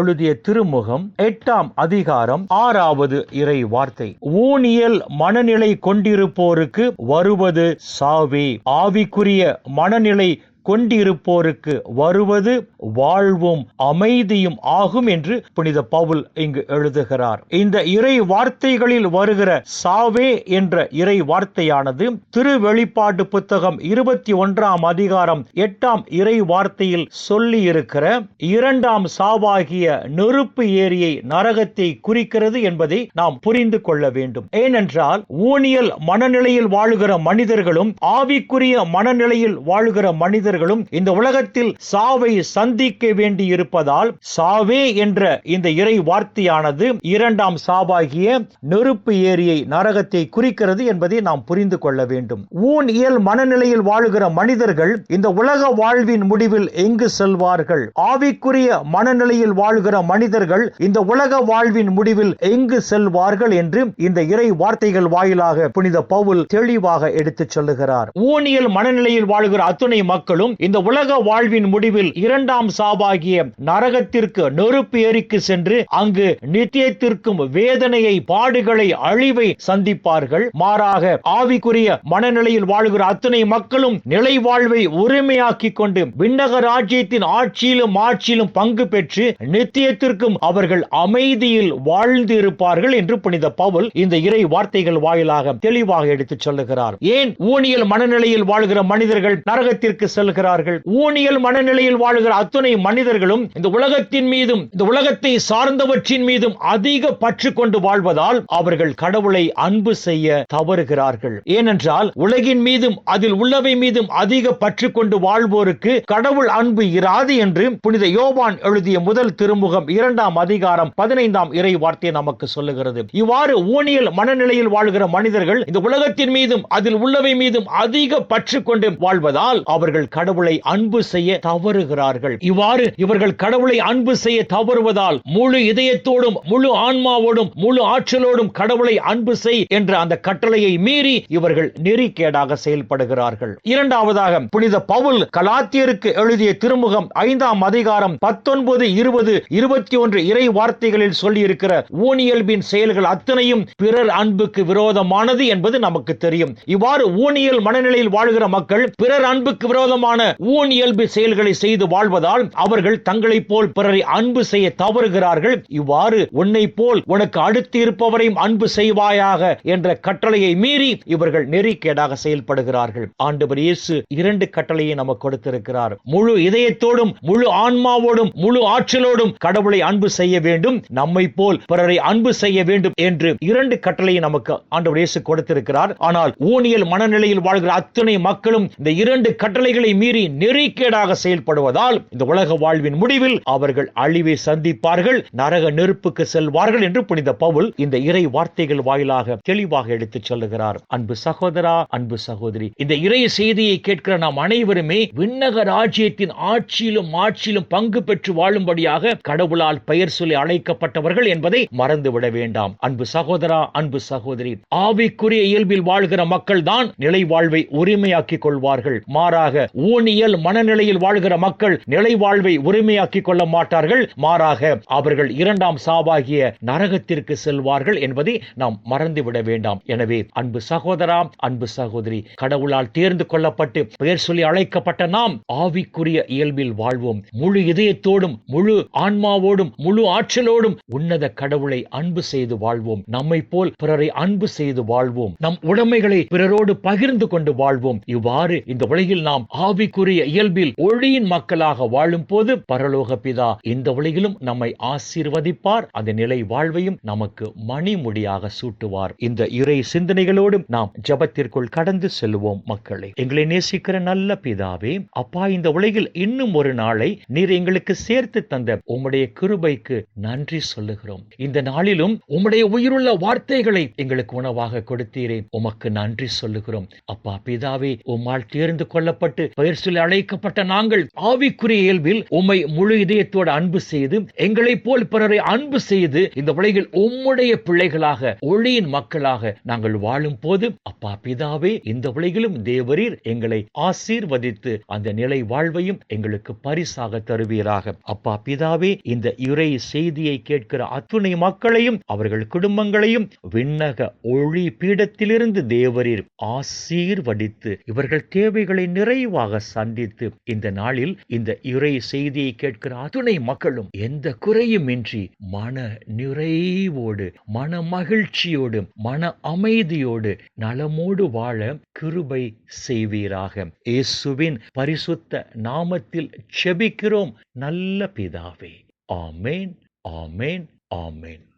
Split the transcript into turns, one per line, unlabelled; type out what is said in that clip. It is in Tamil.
எழுதிய திருமுகம் எட்டாம் அதிகாரம் ஆறாவது இறை வார்த்தை. ஊனியல் மனநிலை கொண்டிருப்போருக்கு வருவது சாவே. ஆவிக்குரிய மனநிலை கொண்டிருப்போருக்கு வருவது வாழ்வும் அமைதியும் ஆகும் என்று புனித பவுல் இங்கு எழுதுகிறார். இந்த இறை வார்த்தைகளில் வருகிற சாவே என்ற இறை வார்த்தையானது திருவெளிப்பாட்டு புத்தகம் இருபத்தி ஒன்றாம் அதிகாரம் எட்டாம் இறை வார்த்தையில் சொல்லி இருக்கிற இரண்டாம் சாவாகிய நெருப்பு ஏரியை நரகத்தை குறிக்கிறது என்பதை நாம் புரிந்து கொள்ள வேண்டும். ஏனென்றால் ஊனியல் மனநிலையில் வாழுகிற மனிதர்களும் ஆவிக்குரிய மனநிலையில் வாழுகிற மனிதர்களும் இந்த உலகத்தில் சாவை சந்திக்க வேண்டி இருப்பதால் சாவே என்ற இந்த இறை வார்த்தையானது இரண்டாம் சாவாகிய நெருப்பு ஏரியை நரகத்தை குறிக்கிறது என்பதை நாம் புரிந்து கொள்ள வேண்டும். ஊன் இயல் மனநிலையில் வாழுகிற மனிதர்கள் இந்த உலக வாழ்வின் முடிவில் எங்கு செல்வார்கள்? ஆவிக்குரிய மனநிலையில் வாழ்கிற மனிதர்கள் இந்த உலக வாழ்வின் முடிவில் எங்கு செல்வார்கள் என்று இந்த இறை வார்த்தைகள் வாயிலாக புனித பவுல் தெளிவாக எடுத்துச் சொல்லுகிறார். ஊனியல் மனநிலையில் வாழ்கிற அத்துணை மக்களும் இந்த உலக வாழ்வின் முடிவில் இரண்டாம் சாவாகிய நரகத்திற்கு நெருப்பு ஏரிக்கு சென்று அங்கு நித்தியத்திற்கும் வேதனையை பாடுகளை அழிவை சந்திப்பார்கள். மாறாக ஆவிக்குரிய மனநிலையில் வாழ்கிற அத்தனை மக்களும் நிலை வாழ்வை உரிமையாக்கி கொண்டு விண்ணக ராஜ்யத்தின் ஆட்சியிலும் ஆட்சியிலும் பங்கு பெற்று நித்தியத்திற்கும் அவர்கள் அமைதியில் வாழ்ந்து இருப்பார்கள் என்று புனித பவுல் இந்த இறை வார்த்தைகள் வாயிலாக தெளிவாக எடுத்துச் சொல்லுகிறார். ஏன் ஊனியல் மனநிலையில் வாழ்கிற மனிதர்கள் நரகத்திற்கு வாழ்கிறார்கள். ஊனியல் மனநிலையில் வாழ்கிற அத்துணை மனிதர்களும் இந்த உலகத்தின் மீதும் இந்த உலகத்தை சார்ந்தவற்றின் மீதும் அதிக பற்று கொண்டு வாழ்வதால் அவர்கள் கடவுளை அன்பு செய்ய தவறுகிறார்கள். ஏனென்றால் உலகின் மீதும் அதில் உள்ளவை மீதும் அதிக பற்று கொண்டு வாழ்வோருக்கு கடவுள் அன்பு இராது என்று புனித யோவான் எழுதிய முதல் திருமுகம் இரண்டாம் அதிகாரம் பதினைந்தாம் இறை வார்த்தை நமக்கு சொல்லுகிறது. இவ்வாறு ஊனியல் மனநிலையில் வாழ்கிற மனிதர்கள் இந்த உலகத்தின் மீதும் அதில் உள்ளவை மீதும் அதிக பற்று கொண்டு வாழ்வதால் அவர்கள் கடவுளை அன்பு செய்ய தவறுகிறார்கள். இவ்வாறு இவர்கள் கடவுளை அன்பு செய்ய தவறுவதால் முழு இதயத்தோடும் முழு ஆன்மாவோடும் முழு ஆற்றலோடும் கடவுளை அன்பு செய் என்ற அந்த கட்டளையை மீறி இவர்கள் நெறிக்கேடாக செயல்படுகிறார்கள். இரண்டாவதாக புனித பவுல் கலாத்தியருக்கு எழுதிய திருமுகம் ஐந்தாம் அதிகாரம் பத்தொன்பது இருபது இருபத்தி ஒன்று இறை வார்த்தைகளில் சொல்லியிருக்கிற ஊனியல்பின் செயல்கள் அத்தனையும் பிறர் அன்புக்கு விரோதமானது என்பது நமக்கு தெரியும். இவ்வாறு ஊனியல் மனநிலையில் வாழ்கிற மக்கள் பிறர் அன்புக்கு விரோதமான ஊன் இயல்பு செயல்களை செய்து வாழ்வதால் அவர்கள் தங்களை போல் பிறரை அன்பு செய்ய தவறுகிறார்கள். இவ்வாறு உன்னை போல் உனக்கு அடுத்து இருப்பவரையும் அன்பு செய்வாயாக என்ற கட்டளையை மீறி இவர்கள் நெறிக்கேடாக செயல்படுகிறார்கள். ஆண்டவர் இயேசு இரண்டு கட்டளையை நமக்கு கொடுத்திருக்கிறார். முழு இதயத்தோடும் முழு ஆன்மாவோடும் முழு ஆற்றலோடும் கடவுளை அன்பு செய்ய வேண்டும். நம்மை போல் பிறரை அன்பு செய்ய வேண்டும் என்று இரண்டு கட்டளையை நமக்கு ஆண்டவர் இயேசு கொடுத்திருக்கிறார். ஆனால் ஊனியல் மனநிலையில் வாழ்கிற அத்தனை மக்களும் இந்த இரண்டு கட்டளைகளை மீறி நெறிக்கேடாக செயல்படுவதால் இந்த உலக வாழ்வின் முடிவில் அவர்கள் அழிவை சந்திப்பார்கள் நரக நெருப்புக்கு செல்வார்கள் என்று புனித பவுல் இந்த இறை வார்த்தைகள் வாயிலாக தெளிவாக எடுத்துச் சொல்லுகிறார். அன்பு சகோதரா அன்பு சகோதரி இந்த இறை செய்தியை கேட்கிற நாம் அனைவருமே விண்ணக ராஜ்யத்தின் ஆட்சியிலும் ஆட்சியிலும் பங்கு பெற்று வாழும்படியாக கடவுளால் பெயர் சொல்லி அழைக்கப்பட்டவர்கள் என்பதை மறந்துவிட வேண்டாம். அன்பு சகோதரா அன்பு சகோதரி ஆவிக்குரிய இயல்பில் வாழ்கிற மக்கள் தான் நிலை வாழ்வை உரிமையாக்கிக் கொள்வார்கள். மாறாக ஊனியல் மனநிலையில் வாழ்கிற மக்கள் நிலை வாழ்வை உரிமையாக்கிக் கொள்ள மாட்டார்கள். மாறாக அவர்கள் இரண்டாம் சாவாகிய நரகத்திற்கு செல்வார்கள் என்பதை நாம் மறந்துவிட வேண்டாம். எனவே அன்பு சகோதரா அன்பு சகோதரி கடவுளால் தேர்ந்து கொள்ளப்பட்டு பெயர் சொல்லி அழைக்கப்பட்ட நாம் ஆவிக்குரிய இயல்பில் வாழ்வோம். முழு இதயத்தோடும் முழு ஆன்மாவோடும் முழு ஆற்றலோடும் உன்னத கடவுளை அன்பு செய்து வாழ்வோம். நம்மை போல் பிறரை அன்பு செய்து வாழ்வோம். நம் உடைமைகளை பிறரோடு பகிர்ந்து கொண்டு வாழ்வோம். இவ்வாறு இந்த உலகில் நாம் ஆவிக்குரிய இயல்பில் ஒளியின் மக்களாக வாழும் போது பரலோக பிதா இந்த உலகிலும் நம்மை ஆசீர்வதிப்பார். அந்த நிலை வாழ்வையும் நமக்கு மணிமுடியாக சூட்டுவார். இந்த இறை சிந்தனைகளோடு நாம் ஜபத்திற்குள் கடந்து செல்வோம் மக்களை. எங்களை நேசிக்கிற நல்ல பிதாவே அப்பா இந்த உலகில் இன்னும் ஒரு நாளை நீர் எங்களுக்கு சேர்த்து தந்த உம்முடைய கிருபைக்கு நன்றி சொல்லுகிறோம். இந்த நாளிலும் உம்முடைய உயிருள்ள வார்த்தைகளை எங்களுக்கு உணவாக கொடுத்தீரே. உமக்கு நன்றி சொல்லுகிறோம். அப்பா பிதாவே உம்மால் தேர்ந்து கொள்ளப்பட்டு பெயர் சொல்லி அழைக்கப்பட்ட நாங்கள் ஆவிக்குரிய இயல்பில் உம்மை முழு இதயத்தோடு அன்பு செய்து எங்களைப் போல் பிறரை அன்பு செய்து இந்த உலகில் உம்முடைய பிள்ளைகளாக ஒளியின் மக்களாக நாங்கள் வாழும் போது அப்பா பிதாவே இந்த உலகிலும் தேவரீர் எங்களை ஆசீர்வதித்து அந்த நிலை வாழ்வையும் எங்களுக்கு பரிசாக தருவீராக. அப்பா பிதாவே இந்த இறை செய்தியை கேட்கிற அத்துணை மக்களையும் அவர்கள் குடும்பங்களையும் விண்ணக ஒளி பீடத்திலிருந்து தேவரீர் ஆசீர்வதித்து இவர்கள் தேவைகளை நிறைவாக சந்தித்து இந்த நாளில் இந்த இறை செய்தியை கேட்கிற அத்துணை மக்களும் எந்த குறையுமின்றி மன நிறைவோடு மன மகிழ்ச்சியோடு மன அமைதியோடு நலமோடு வாழ கிருபை செய்வீராக. இயேசுவின் பரிசுத்த நாமத்தில் செபிக்கிறோம். நல்ல பிதாவே. ஆமேன் ஆமேன் ஆமேன்.